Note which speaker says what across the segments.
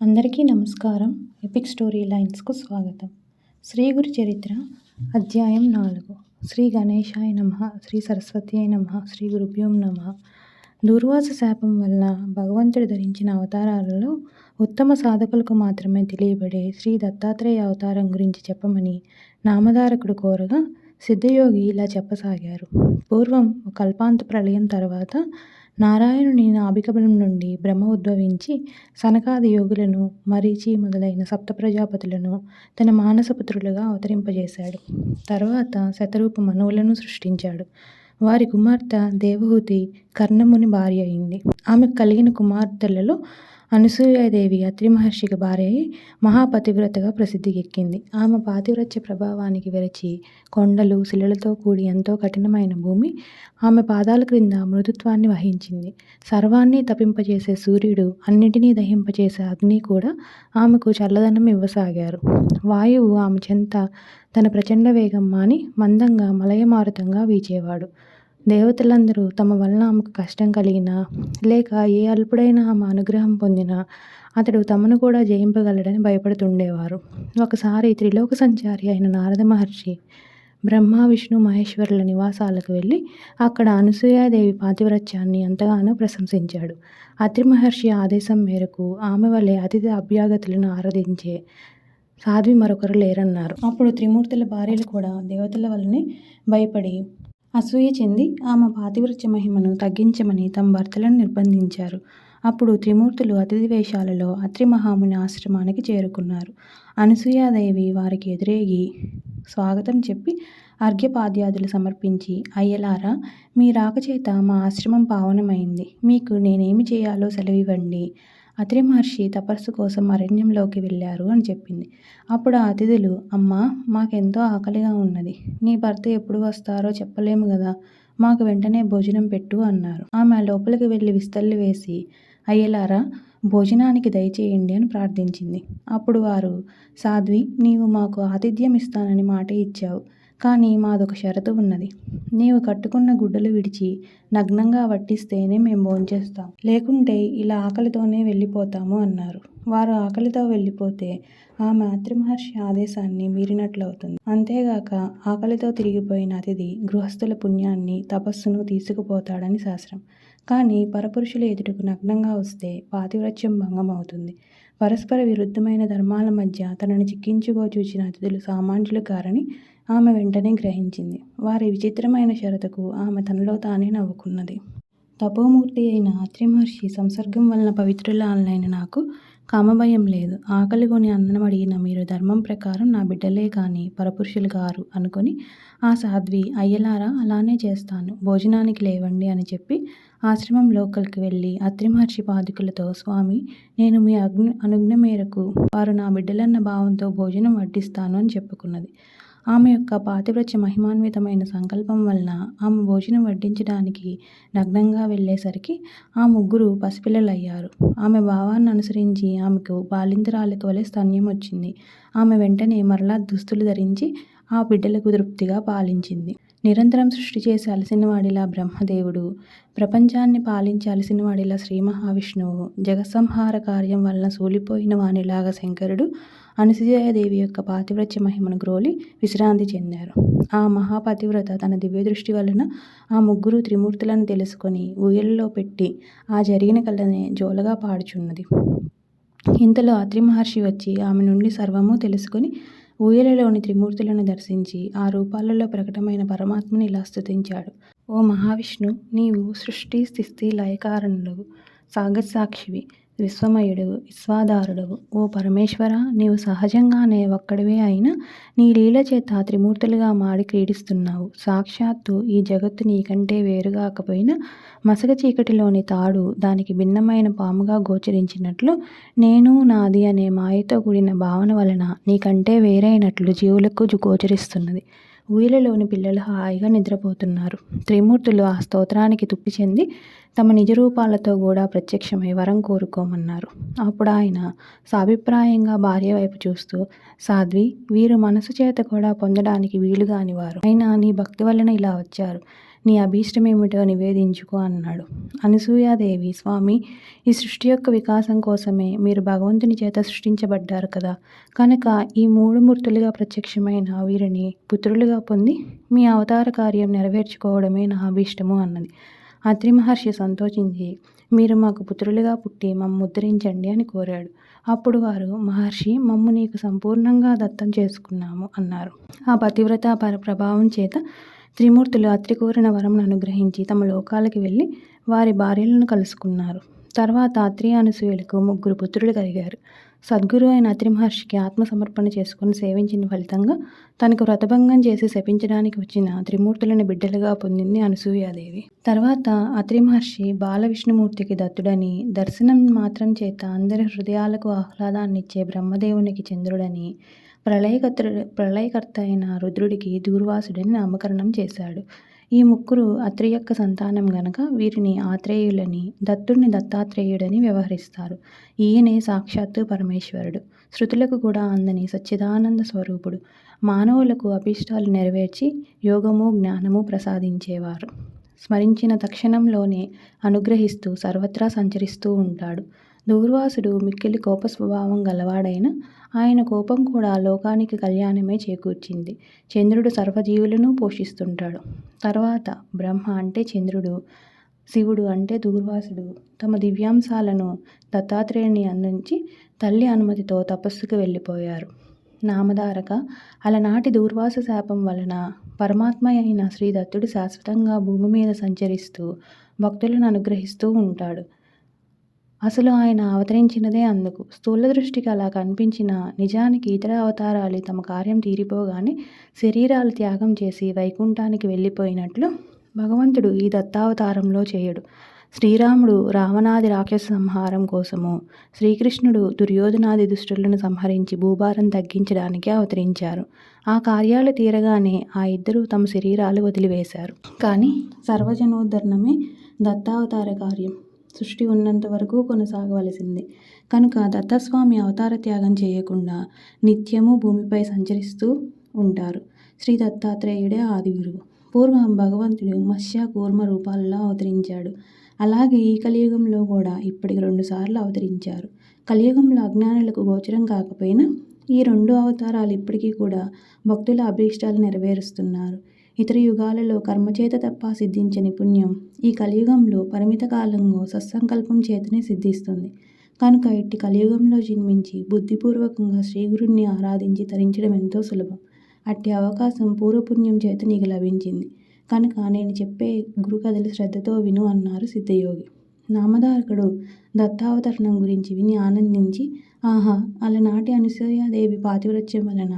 Speaker 1: అందరికీ నమస్కారం. Epic story లైన్స్కు స్వాగతం. శ్రీ గురు చరిత్ర అధ్యాయం నాలుగు. శ్రీ గణేశాయ నమ శ్రీ సరస్వతి నమ శ్రీ గురుభ్యోం నమ. దూర్వాస శాపం వల్ల భగవంతుడు ధరించిన అవతారాలలో ఉత్తమ సాధకులకు మాత్రమే తెలియబడే శ్రీ దత్తాత్రేయ అవతారం గురించి చెప్పమని నామధారకుడు కోరగా సిద్ధయోగి ఇలా చెప్పసాగారు. పూర్వం కల్పాంత ప్రళయం తర్వాత నారాయణుని నాభికబలం నుండి బ్రహ్మ ఉద్భవించి సనకాది యోగులను మరీచి మొదలైన సప్త ప్రజాపతులను తన మానసపుత్రులుగా అవతరింపజేశాడు. తర్వాత శతరూప మనువులను సృష్టించాడు. వారి కుమార్తె దేవహూతి కర్ణముని భార్య అయింది. ఆమెకు కలిగిన కుమార్తెలలో అనసూయాదేవి అత్రి మహర్షికి భార్య అయి మహాపతివ్రతగా ప్రసిద్ధికెక్కింది ఆమె పాతివ్రత్య ప్రభావానికి విరచి కొండలు శిలలతో కూడి ఎంతో కఠినమైన భూమి ఆమె పాదాల క్రింద మృదుత్వాన్ని వహించింది. సర్వాన్ని తపింపజేసే సూర్యుడు అన్నిటినీ దహింపజేసే అగ్ని కూడా ఆమెకు చల్లదనం ఇవ్వసాగారు. వాయువు ఆమె చెంత తన ప్రచండ వేగం మాని మందంగా మలయమారుతంగా వీచేవాడు. దేవతలందరూ తమ వలన ఆమెకు కష్టం కలిగినా లేక ఏ అల్పుడైనా ఆమె అనుగ్రహం పొందినా అతడు తమను కూడా జయింపగలడని భయపడుతుండేవారు. ఒకసారి త్రిలోక సంచారి అయిన నారద మహర్షి బ్రహ్మ విష్ణు మహేశ్వరుల నివాసాలకు వెళ్ళి అక్కడ అనసూయాదేవి పాతివ్రత్యాన్ని ఎంతగానో ప్రశంసించాడు. అత్రి మహర్షి ఆదేశం మేరకు ఆమె వలె అతిథి అభ్యాగతులను ఆరాధించే సాధ్వి మరొకరు లేరన్నారు. అప్పుడు త్రిమూర్తుల భార్యలు కూడా దేవతల వల్లనే భయపడి అసూయ చెంది ఆమె పాతివృత్య మహిమను తగ్గించమని తమ భర్తలను నిర్బంధించారు. అప్పుడు త్రిమూర్తులు అతిథి వేషాలలో అత్రి మహాముని ఆశ్రమానికి చేరుకున్నారు. అనసూయాదేవి వారికి ఎదురేగి స్వాగతం చెప్పి అర్ఘ్యపాద్యాదులు సమర్పించి అయ్యలారా మీ రాకచేత మా ఆశ్రమం పావనమైంది. మీకు నేనేమి చేయాలో సెలవివ్వండి. అత్రి మహర్షి తపస్సు కోసం అరణ్యంలోకి వెళ్ళారు అని చెప్పింది. అప్పుడు ఆ అతిథులు అమ్మా మాకెంతో ఆకలిగా ఉన్నది. నీ భర్త ఎప్పుడు వస్తారో చెప్పలేము కదా మాకు వెంటనే భోజనం పెట్టు అన్నారు. ఆమె లోపలికి వెళ్ళి విస్తళ్ళు వేసి అయ్యలారా భోజనానికి దయచేయండి అని ప్రార్థించింది. అప్పుడు వారు సాధ్వి నీవు మాకు ఆతిథ్యం ఇస్తానని మాట ఇచ్చావు. కానీ మాదొక షరతు ఉన్నది. నీవు కట్టుకున్న గుడ్డలు విడిచి నగ్నంగా వడ్డిస్తేనే మేము భోంచేస్తాం. లేకుంటే ఇలా ఆకలితోనే వెళ్ళిపోతాము అన్నారు. వారు ఆకలితో వెళ్ళిపోతే ఆమె మాతృమహర్షి ఆదేశాన్ని ఆదేశాన్ని మీరినట్లవుతుంది. అంతేగాక ఆకలితో తిరిగిపోయిన అతిథి గృహస్థుల పుణ్యాన్ని తపస్సును తీసుకుపోతాడని శాస్త్రం. కానీ పరపురుషుల ఎదుటకు నగ్నంగా వస్తే పాతివ్రత్యం భంగం అవుతుంది పరస్పర విరుద్ధమైన ధర్మాల మధ్య తనను చిక్కించుకో చూచిన అతిథులు సామాన్యులు కారని ఆమె వెంటనే గ్రహించింది. వారి విచిత్రమైన షరతుకు ఆమె తనలో తానే నవ్వుకున్నది. తపోమూర్తి అయిన అత్రి మహర్షి సంసర్గం వలన పవిత్రులైన నాకు కామభయం లేదు. ఆకలి కొని అన్నం అడిగిన మీరు ధర్మం ప్రకారం నా బిడ్డలే కానీ పరపురుషులు గారు అనుకొని ఆ సాధ్వి అయ్యలారా అలానే చేస్తాను. భోజనానికి లేవండి అని చెప్పి ఆశ్రమం లోకల్కి వెళ్ళి అత్రి మహర్షి పాదుకులతో స్వామి నేను మీ అగ్ని అనుజ్ఞ మేరకు వారు నా బిడ్డలన్న భావంతో భోజనం వడ్డిస్తాను అని చెప్పుకున్నది. ఆమె యొక్క పాతివ్రత్య మహిమాన్వితమైన సంకల్పం వలన ఆమె భోజనం వడ్డించడానికి నగ్నంగా వెళ్ళేసరికి ఆ ముగ్గురు పసిపిల్లలయ్యారు. ఆమె భావాన్ని అనుసరించి ఆమెకు బాలింతరాలకు వలె స్తన్యం వచ్చింది. ఆమె వెంటనే మరలా దుస్తులు ధరించి ఆ బిడ్డలకు తృప్తిగా పాలించింది. నిరంతరం సృష్టి చేసి అలసినవాడిలా బ్రహ్మదేవుడు ప్రపంచాన్ని పాలించి అలసినవాడిలా శ్రీ మహావిష్ణువు జగత్సంహార కార్యం వలన సూలిపోయిన వానిలాగా శంకరుడు దేవి యొక్క పాతివ్రత్య మహిమను గ్రోలి విశ్రాంతి చెందారు. ఆ మహాపతివ్రత తన దివ్య దృష్టి వలన ఆ ముగ్గురు త్రిమూర్తులను తెలుసుకొని ఊయలలో పెట్టి ఆ జరిగిన కళనే జోలగా పాడుచున్నది. ఇంతలో అత్రి మహర్షి వచ్చి ఆమె నుండి సర్వము తెలుసుకొని ఊయలలోని త్రిమూర్తులను దర్శించి ఆ రూపాలలో ప్రకటమైన పరమాత్మని ఇలా స్తుతించాడు. ఓ మహావిష్ణు నీవు సృష్టి స్థితి లయకారణుడు సాగర్ సాక్షివి విశ్వమయుడు విశ్వాధారుడవు. ఓ పరమేశ్వర నీవు సహజంగానే ఒక్కడివే అయినా నీ లీల చేత త్రిమూర్తులుగా మాడి క్రీడిస్తున్నావు. సాక్షాత్తు ఈ జగత్తు నీకంటే వేరుగాకపోయినా మసక చీకటిలోని తాడు దానికి భిన్నమైన పాముగా గోచరించినట్లు నేను నాది అనే మాయతో కూడిన భావన వలన నీకంటే వేరైనట్లు జీవులకు గోచరిస్తున్నది. ఊయలలోని పిల్లలు హాయిగా నిద్రపోతున్నారు. త్రిమూర్తులు ఆ స్తోత్రానికి తుప్పి చెంది తమ నిజ రూపాలతో కూడా ప్రత్యక్షమై వరం కోరుకోమన్నారు. అప్పుడు ఆయన సాభిప్రాయంగా భార్య వైపు చూస్తూ సాధ్వి వీరు మనసు చేత కూడా పొందడానికి వీలుగాని వారు అయినా నీ భక్తి వలన ఇలా వచ్చారు. నీ అభీష్టమేమిటో నివేదించుకో అన్నాడు. అనసూయాదేవి స్వామి ఈ సృష్టి యొక్క వికాసం కోసమే మీరు భగవంతుని చేత సృష్టించబడ్డారు కదా. కనుక ఈ మూడు మూర్తులుగా ప్రత్యక్షమైన వీరిని పుత్రులుగా పొంది మీ అవతార కార్యం నెరవేర్చుకోవడమే నా అభీష్టము అన్నది. అత్రి మహర్షి సంతోషించి మీరు మాకు పుత్రులుగా పుట్టి మమ్ము ముద్రించండి అని కోరాడు. అప్పుడు వారు మహర్షి మమ్ము నీకు సంపూర్ణంగా దత్తం చేసుకున్నాము అన్నారు. ఆ పతివ్రత పర ప్రభావం చేత త్రిమూర్తులు అత్రి కోరిన వరమును అనుగ్రహించి తమ లోకాలకి వెళ్ళి వారి భార్యలను కలుసుకున్నారు. తర్వాత అత్రి అనసూయలకు ముగ్గురు పుత్రులు కలిగారు. సద్గురు అయిన అత్రి మహర్షికి ఆత్మసమర్పణ చేసుకుని సేవించిన ఫలితంగా తనకు వ్రతభంగం చేసి శపించడానికి వచ్చిన త్రిమూర్తులను బిడ్డలుగా పొందింది అనసూయాదేవి. తర్వాత అత్రి మహర్షి బాలవిష్ణుమూర్తికి దత్తుడని దర్శనం మాత్రం చేత అందరి హృదయాలకు ఆహ్లాదాన్నిచ్చే బ్రహ్మదేవునికి చంద్రుడని ప్రళయకర్తుడు ప్రళయకర్త అయిన రుద్రుడికి దూర్వాసుడిని నామకరణం చేశాడు. ఈ ముగ్గురు అత్రి యొక్క సంతానం గనక వీరిని ఆత్రేయులని దత్తుడిని దత్తాత్రేయుడని వ్యవహరిస్తారు. ఈయనే సాక్షాత్తు పరమేశ్వరుడు. శృతులకు కూడా అందని సచ్చిదానంద స్వరూపుడు. మానవులకు అభిష్టాలు నెరవేర్చి యోగము జ్ఞానము ప్రసాదించేవారు. స్మరించిన తక్షణంలోనే అనుగ్రహిస్తూ సర్వత్రా సంచరిస్తూ ఉంటాడు. దూర్వాసుడు మిక్కిలి కోప స్వభావం గలవాడైన ఆయన కోపం కూడా లోకానికి కళ్యాణమే చేకూర్చింది. చంద్రుడు సర్వజీవులను పోషిస్తుంటాడు. తర్వాత బ్రహ్మ అంటే చంద్రుడు శివుడు అంటే దూర్వాసుడు. తమ దివ్యాంశాలను దత్తాత్రేయుని అందించి తల్లి అనుమతితో తపస్సుకు వెళ్ళిపోయారు. నామధారక అలనాటి దూర్వాస శాపం వలన పరమాత్మ అయిన శ్రీ దత్తుడు శాశ్వతంగా భూమి మీద సంచరిస్తూ భక్తులను అనుగ్రహిస్తూ ఉంటాడు. అసలు ఆయన అవతరించినదే అందుకు. స్థూల దృష్టికి అలా కనిపించిన నిజానికి ఇతర అవతారాలు తమ కార్యం తీరిపోగానే శరీరాలు త్యాగం చేసి వైకుంఠానికి వెళ్ళిపోయినట్లు భగవంతుడు ఈ దత్తావతారంలో చేయడు. శ్రీరాముడు రావణాది రాక్షస సంహారం కోసము శ్రీకృష్ణుడు దుర్యోధనాది దుష్టులను సంహరించి భూభారం తగ్గించడానికి అవతరించారు. ఆ కార్యాలు తీరగానే ఆ ఇద్దరు తమ శరీరాలు వదిలివేశారు. కానీ సర్వజనోద్ధరణమే దత్తావతార కార్యం. సృష్టి ఉన్నంత వరకు కొనసాగవలసింది. కనుక దత్తస్వామి అవతార త్యాగం చేయకుండా నిత్యము భూమిపై సంచరిస్తూ ఉంటారు. శ్రీ దత్తాత్రేయుడే ఆది గురువు. పూర్వం భగవంతుడు మత్స్య కూర్మ రూపాలలో అవతరించాడు. అలాగే ఈ కలియుగంలో కూడా ఇప్పటికి రెండుసార్లు అవతరించారు. కలియుగంలో అజ్ఞానులకు గోచరం కాకపోయినా ఈ రెండు అవతారాలు ఇప్పటికీ కూడా భక్తుల అభీష్టాలు నెరవేరుస్తున్నారు. ఇతర యుగాలలో కర్మచేత తప్ప సిద్ధించని పుణ్యం ఈ కలియుగంలో పరిమిత కాలంలో సత్సంకల్పం చేతనే సిద్ధిస్తుంది. కనుక ఇట్టి కలియుగంలో జన్మించి బుద్ధిపూర్వకంగా శ్రీగురుణ్ణి ఆరాధించి తరించడం ఎంతో సులభం. అట్టి అవకాశం పూర్వపుణ్యం చేత నీకు లభించింది. కనుక నేను చెప్పే గురు కథలు శ్రద్ధతో విను అన్నారు సిద్ధయోగి. నామధారకుడు దత్తావతరణం గురించి విని ఆనందించి ఆహా అలనాటి అనసూయాదేవి పాతివ్రత్యం వలన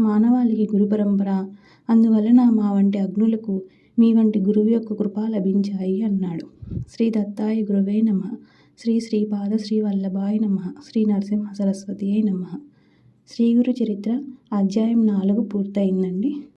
Speaker 1: మానవాళికి గురు పరంపర. అందువలన మా వంటి అగ్నులకు మీ వంటి గురువు యొక్క కృప లభించాయి అన్నాడు. శ్రీ దత్తాయ గురువే నమ. శ్రీ శ్రీపాద శ్రీ వల్లభాయ నమ. శ్రీ నరసింహ సరస్వతి నమ. శ్రీ గురు చరిత్ర అధ్యాయం నాలుగు పూర్తయిందండి.